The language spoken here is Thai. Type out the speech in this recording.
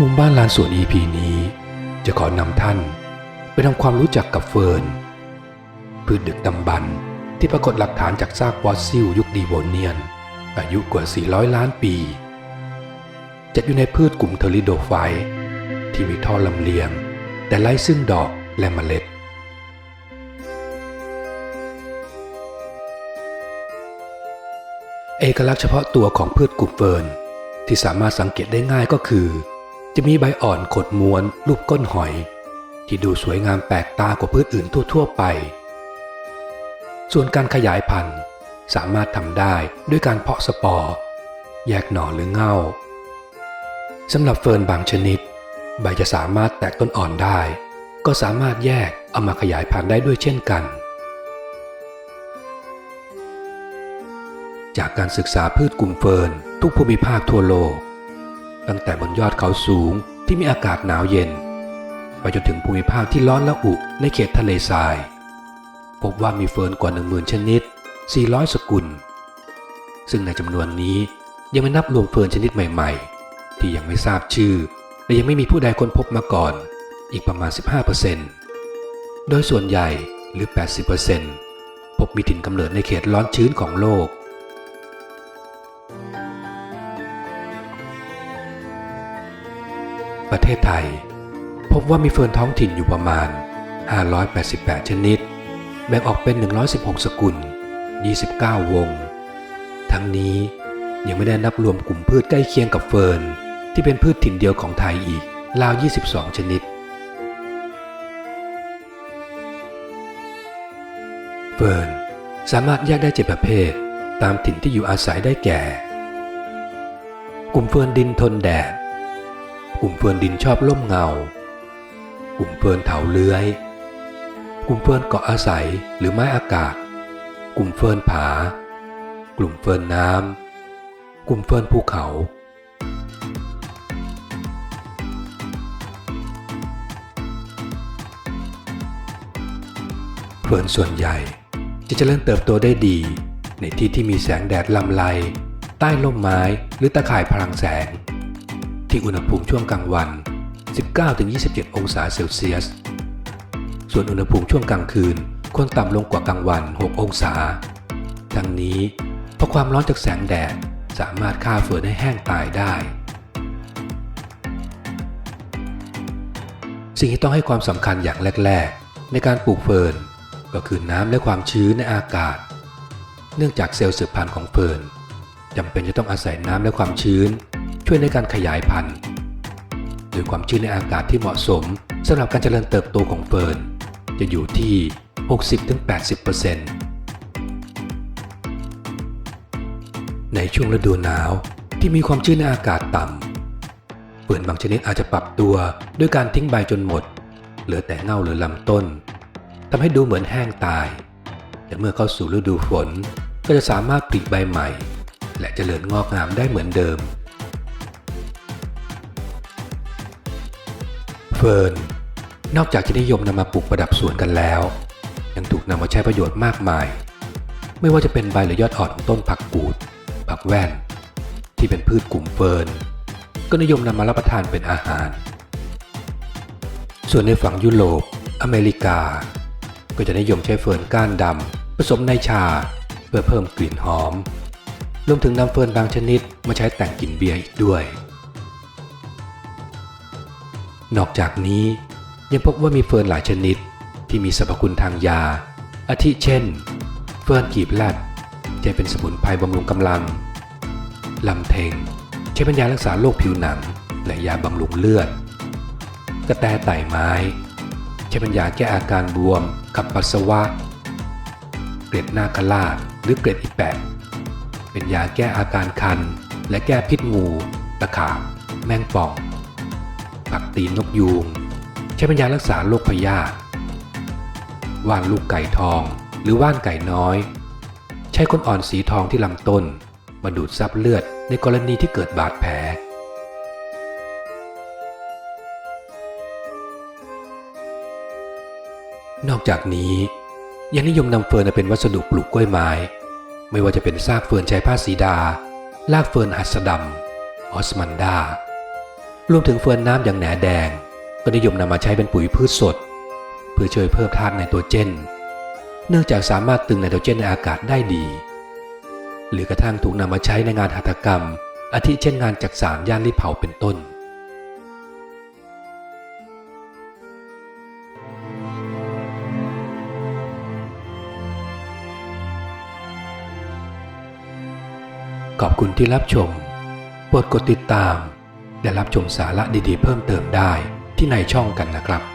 มุมบ้านลานสวน EP นี้จะขอนำท่านไปทำความรู้จักกับเฟิร์นพืชดึกดำบรรพ์ที่ปรากฏหลักฐานจากซากฟอสซิลยุคดีโวเนียน อายุกว่า 400 ล้านปี จัดอยู่ในพืชกลุ่มเทอริโดไฟที่มีท่อลำเลียง แต่ไร้ซึ่งดอกและเมล็ด เอกลักษณ์เฉพาะตัวของพืชกลุ่มเฟิร์นที่สามารถสังเกตได้ง่ายก็คือ จะมีใบอ่อนขดม้วนรูปก้นหอย ที่ดูสวยงามแปลกตากว่าพืชอื่นทั่ว ๆ ไป ส่วนการขยายพันธุ์สามารถทำได้ด้วยการเพาะสปอร์ แยกหน่อหรือเง่าสำหรับเฟิร์นบางชนิด ใบจะสามารถแตกต้นอ่อนได้ ก็สามารถแยกเอามาขยายพันธุ์ได้ด้วยเช่นกัน จากการศึกษาพืชกลุ่มเฟิร์นทุกภูมิภาคทั่วโลก ตั้งแต่บนยอดเขาสูงที่มีอากาศหนาวเย็นไปจนถึงภูมิภาคที่ร้อนและอุในเขตทะเลทราย พบว่ามีเฟิร์นกว่า 10,000 ชนิด 400 สกุล ซึ่งในจำนวนนี้ยังไม่นับรวมเฟิร์นชนิดใหม่ๆ ที่ยังไม่ทราบชื่อ และยังไม่มีผู้ใดค้นพบมาก่อน อีกประมาณ 15%โดยส่วนใหญ่หรือ 80%พบมีถิ่นกำเนิดในเขตร้อนชื้นของโลก ประเทศไทย พบว่ามีเฟิร์นท้องถิ่นอยู่ประมาณ 588 ชนิด แบ่งออกเป็น 116 สกุล 29 วง ทั้งนี้ยังไม่ได้นับรวมกลุ่มพืชใกล้เคียงกับเฟิร์นที่เป็นพืชถิ่นเดียวของไทยอีกราว 22 ชนิด เฟิร์นสามารถแยกได้เจ็ดประเภท ตามถิ่นที่อยู่อาศัยได้แก่ กลุ่มเฟิร์นดินทนแดด กลุ่มเฟิร์นดินชอบร่มเงา กลุ่มเฟิร์นเถาเลื้อย กลุ่มเฟิร์นเกาะอาศัยหรือไม้อากาศ กลุ่มเฟิร์นผา กลุ่มเฟิร์นน้ำ กลุ่มเฟิร์นภูเขาเฟิร์นส่วนใหญ่จะเจริญเติบโตได้ดี ในที่ที่มีแสงแดดลำไร ใต้ร่มไม้หรือตะข่ายพลังแสง ที่อุณหภูมิช่วงกลางวัน 19-27 องศาเซลเซียส ส่วนอุณหภูมิช่วงกลางคืนควรต่ำลงกว่ากลางวัน 6 องศา ทั้งนี้เพราะความร้อนจากแสงแดดสามารถฆ่าเฟิร์นให้แห้งตายได้ สิ่งที่ต้องให้ความสำคัญอย่างแรก ๆ ในการปลูกเฟิร์นก็คือน้ำและความชื้นในอากาศ เนื่องจากเซลล์สืบพันธุ์ของเฟิร์นจำเป็นจะต้องอาศัยน้ำและความชื้น วยในการขยายพันธุ์โดยความชื้นในอากาศที่เหมาะสมสำหรับการเจริญเติบโตของเฟิร์นจะอยู่ที่ 60-80%ในช่วงฤดูหนาวที่มีความชื้นในอากาศต่ำเฟิร์นบางชนิดอาจจะปรับตัวด้วยการทิ้งใบจนหมด เหลือแต่เง่าหรือลำต้นทำให้ดูเหมือนแห้งตาย แต่เมื่อเข้าสู่ฤดูฝนก็จะสามารถผลิใบใหม่ และเจริญงอกงามได้เหมือนเดิม ฟิร์น นอกจากจะนิยมนำมาปลูกประดับสวนกันแล้ว ยังถูกนำมาใช้ประโยชน์มากมาย ไม่ว่าจะเป็นใบหรือยอดอ่อนของต้นผักกูด ผักแว่น ที่เป็นพืชกลุ่มเฟิร์น ก็นิยมนำมารับประทานเป็นอาหาร ส่วนในฝั่งยุโรป อเมริกา ก็จะนิยมใช้เฟิร์นก้านดำผสมในชาเพื่อเพิ่มกลิ่นหอม รวมถึงนำเฟิร์นบางชนิดมาใช้แต่งกลิ่นเบียร์อีกด้วย นอกจากนี้ยังพบว่ามีเฟิร์นหลายชนิดที่มีสรรพคุณทางยา อาทิเช่น เฟิร์นกีบแรดใช้เป็นสมุนไพรบำรุงกำลัง ลำเทงใช้เป็นยารักษาโรคผิวหนัง และยาบำรุงเลือด กระแตไต่ไม้ ใช้เป็นยาแก้อาการบวมขับปัสสาวะ เกล็ดนาคราชหรือเกล็ดอีแปะ เป็นยาแก้อาการคัน และแก้พิษงู ตะขาบ แมงป่อง ผักตีนนกยูง ใช้เป็นยารักษาโรคพยาธิว่านลูกไก่ทอง หรือว่านไก่น้อย ใช้คนอ่อนสีทองที่ลำต้น มาดูดซับเลือดในกรณีที่เกิดบาดแผลนอกจากนี้ยังนิยมนำเฟิร์นมาเป็นวัสดุปลูกกล้วยไม้ ไม่ว่าจะเป็นซากเฟิร์นใช้ผ้าสีดา ลากเฟิร์นหัสดำออสมันดา รวมถึงเฟิร์นน้ำอย่างแหนแดง ก็นิยมนำมาใช้เป็นปุ๋ยพืชสด เพื่อช่วยเพิ่มธาตุไนโตรเจน เนื่องจากสามารถตึงไนโตรเจนในอากาศได้ดี หรือกระทั่งถูกนำมาใช้ในงานหัตถกรรม อาทิเช่นงานจักสานย่านริเผาเป็นต้นขอบคุณที่รับชม โปรดกดติดตาม และรับชมสาระดีๆ เพิ่มเติมได้ที่ในช่องกันนะครับ